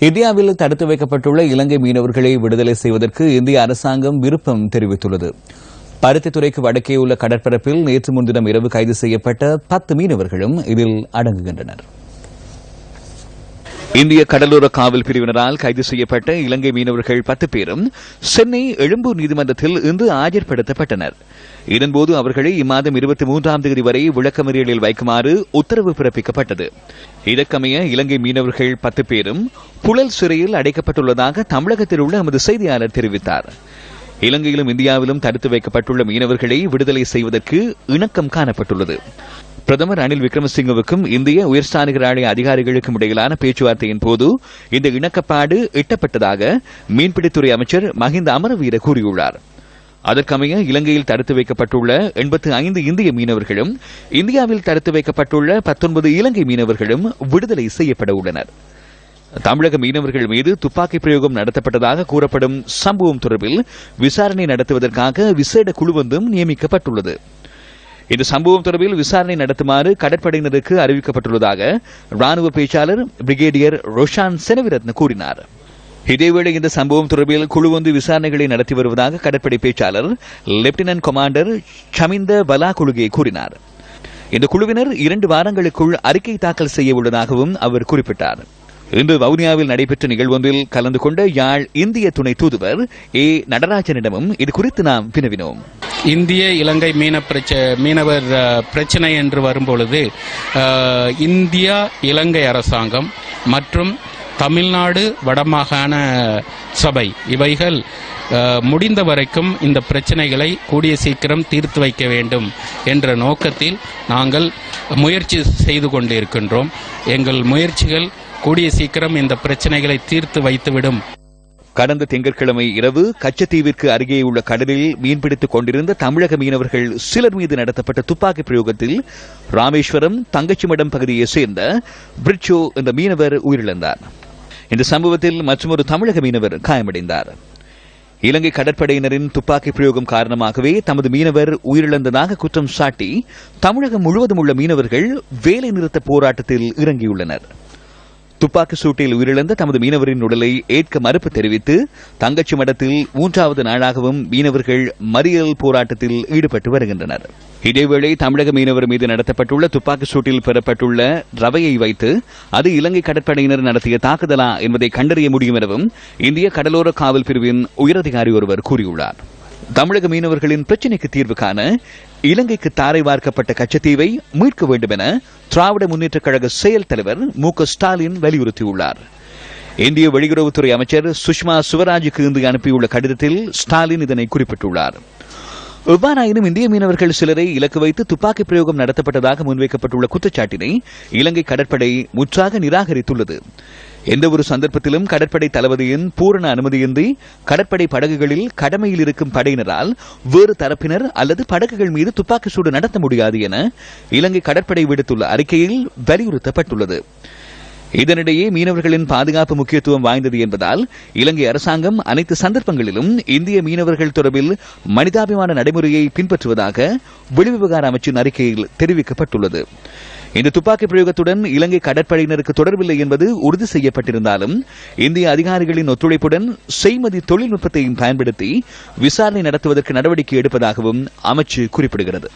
இந்தியாவில் தடுத்து வைக்கப்பட்டுள்ள இலங்கை மீனவர்களை விடுதலை செய்வதற்கு இந்திய அரசாங்கம் விருப்பம் தெரிவித்துள்ளது. பருத்தித்துறைக்கு வடக்கே உள்ள கடற்பரப்பில் நேற்று முன்தினம் இரவு கைது செய்யப்பட்ட பத்து மீனவர்களும் இதில் அடங்குகின்றனர். இந்திய கடலோர காவல் பிரிவினரால் கைது செய்யப்பட்ட இலங்கை மீனவர்கள் பத்து பேரும் சென்னை எழும்பூர் நீதிமன்றத்தில் இன்று ஆஜர்படுத்தப்பட்டனர். இதன்போது அவர்களை இம்மாதம் இருபத்தி மூன்றாம் தேதி வரை விளக்கமறியலில் வைக்குமாறு உத்தரவு பிறப்பிக்கப்பட்டது. இதற்கமைய இலங்கை மீனவர்கள் பத்து பேரும் புழல் சிறையில் அடைக்கப்பட்டுள்ளதாக தமிழகத்தில் உள்ள எமது செய்தியாளர் தெரிவித்தார். இலங்கையிலும் இந்தியாவிலும் தடுத்து வைக்கப்பட்டுள்ள மீனவர்களை விடுதலை செய்வதற்கு இணக்கம் காணப்பட்டுள்ளது. பிரதமர் ரணில் விக்ரமசிங்கவுக்கும் இந்திய உயர்ஸ்தானிகர் ஆணைய அதிகாரிகளுக்கும் இடையிலான பேச்சுவார்த்தையின் போது இந்த இணக்கப்பாடு எட்டப்பட்டதாக மீன்பிடித்துறை அமைச்சர் மஹிந்த அமரவீர கூறியுள்ளார். அதற்கமைய இலங்கையில் தடுத்து வைக்கப்பட்டுள்ள எண்பத்து ஐந்து இந்திய மீனவர்களும் இந்தியாவில் தடுத்து வைக்கப்பட்டுள்ள பத்தொன்பது இலங்கை மீனவர்களும் விடுதலை செய்யப்பட உள்ளனர். தமிழக மீனவர்கள் மீது துப்பாக்கி பிரயோகம் நடத்தப்பட்டதாக கூறப்படும் சம்பவம் தொடர்பில் விசாரணை நடத்துவதற்காக விசேட குழு ஒன்றும் நியமிக்கப்பட்டுள்ளது. இந்த சம்பவம் தொடர்பில் விசாரணை நடத்துமாறு கடற்படையினருக்கு அறிவிக்கப்பட்டுள்ளதாக ராணுவ பேச்சாளர் பிரிகேடியர் ரோஷான் செனவிரத்ன கூறினார். இதேவேளை இந்த சம்பவம் தொடர்பில் குழு ஒன்று விசாரணைகளை நடத்தி வருவதாக கடற்படை பேச்சாளர் லெப்டினன்ட் கமாண்டர் சமிந்த பலாகுலுகே கூறினார். இந்த குழுவினர் இரண்டு வாரங்களுக்குள் அறிக்கை தாக்கல் செய்ய உள்ளதாகவும் அவர் குறிப்பிட்டார். இன்று வவுனியாவில் நடைபெற்ற நிகழ்வொன்றில் கலந்து கொண்ட யாழ் இந்திய துணை தூதுவர் ஏ நடராஜனிடமும் இது குறித்து நாம் வினவினோம். இந்திய இலங்கை மீன பிரச்ச மீனவர் பிரச்சனை என்று வரும்பொழுது இந்தியா இலங்கை அரசாங்கம் மற்றும் தமிழ்நாடு வடமாகாண சபை இவைகள் முடிந்த வரைக்கும் இந்த பிரச்சனைகளை கூடிய சீக்கிரம் தீர்த்து வைக்க வேண்டும் என்ற நோக்கத்தில் நாங்கள் முயற்சி செய்து கொண்டிருக்கின்றோம். எங்கள் முயற்சிகள் கூடிய சீக்கிரம் இந்த பிரச்சனைகளை தீர்த்து வைத்துவிடும். கடந்த திங்கட்கிழமை இரவு கச்சத்தீவிற்கு அருகே உள்ள கடலில் மீன்பிடித்துக் கொண்டிருந்த தமிழக மீனவர்கள் சிலர் மீது நடத்தப்பட்ட துப்பாக்கி பிரயோகத்தில் ராமேஸ்வரம் தங்கச்சிமடம் பகுதியைச் சேர்ந்த பிரிட்சோ என்ற மீனவர் உயிரிழந்தார். இந்த சம்பவத்தில் மற்றொரு தமிழக மீனவர் காயமடைந்தார். இலங்கை கடற்படையினரின் துப்பாக்கி பிரயோகம் காரணமாகவே தமது மீனவர் உயிரிழந்ததாக குற்றம் சாட்டி தமிழகம் முழுவதும் உள்ள மீனவர்கள் வேலை நிறுத்த போராட்டத்தில் இறங்கியுள்ளனர். துப்பாக்கி சூட்டில் உயிரிழந்த தமது மீனவரின் உடலை ஏற்க மறுப்பு தெரிவித்து தங்கச்சி மடத்தில் மூன்றாவது நாளாகவும் மீனவர்கள் மறியல் போராட்டத்தில் ஈடுபட்டு வருகின்றனர். இதேவேளை தமிழக மீனவர் மீது நடத்தப்பட்டுள்ள துப்பாக்கி சூட்டில் பெறப்பட்டுள்ள ரவையை வைத்து அது இலங்கை கடற்படையினர் நடத்திய தாக்குதலா என்பதை கண்டறிய முடியும் எனவும் இந்திய கடலோர காவல் பிரிவின் உயரதிகாரி ஒருவர் கூறியுள்ளார். தமிழக மீனவர்களின் பிரச்சினைக்கு தீர்வு காண இலங்கைக்கு தாரை வார்க்கப்பட்ட கச்சத்தீவை மீட்க வேண்டும் என திராவிட முன்னேற்றக் கழக செயல் தலைவர் மு க ஸ்டாலின் வலியுறுத்தியுள்ளார். இந்திய வெளியுறவுத்துறை அமைச்சர் சுஷ்மா சுவராஜுக்கு இன்று அனுப்பியுள்ள கடிதத்தில் ஸ்டாலின் இதனை குறிப்பிட்டுள்ளார். எவ்வாறாயினும் இந்திய மீனவர்கள் சிலரை இலக்கு வைத்து துப்பாக்கி பிரயோகம் நடத்தப்பட்டதாக முன்வைக்கப்பட்டுள்ள குற்றச்சாட்டினை இலங்கை கடற்படை முற்றாக நிராகரித்துள்ளது. எந்தவொரு சந்தர்ப்பத்திலும் கடற்படை தளபதியின் பூரண அனுமதியின்றி கடற்படை படகுகளில் கடமையில் இருக்கும் படையினரால் வேறு தரப்பினர் அல்லது படகுகள் மீது துப்பாக்கி சூடு நடத்த முடியாது என இலங்கை கடற்படை விடுத்துள்ள அறிக்கையில் வலியுறுத்தப்பட்டுள்ளது. இதனிடையே மீனவர்களின் பாதுகாப்பு முக்கியத்துவம் வாய்ந்தது என்பதால் இலங்கை அரசாங்கம் அனைத்து சந்தர்ப்பங்களிலும் இந்திய மீனவர்கள் தொடர்பில் மனிதாபிமான நடைமுறையை பின்பற்றுவதாக வெளிவிவகார அமைச்சின் அறிக்கையில் தெரிவிக்கப்பட்டுள்ளது. இந்த துப்பாக்கி பிரயோகத்துடன் இலங்கை கடற்படையினருக்கு தொடர்பில்லை என்பது உறுதி செய்யப்பட்டிருந்தாலும் இந்திய அதிகாரிகளின் ஒத்துழைப்புடன் செய்மதி தொழில்நுட்பத்தையும் பயன்படுத்தி விசாரணை நடத்துவதற்கு நடவடிக்கை எடுப்பதாகவும் அமைச்சு குறிப்பிடுகிறது.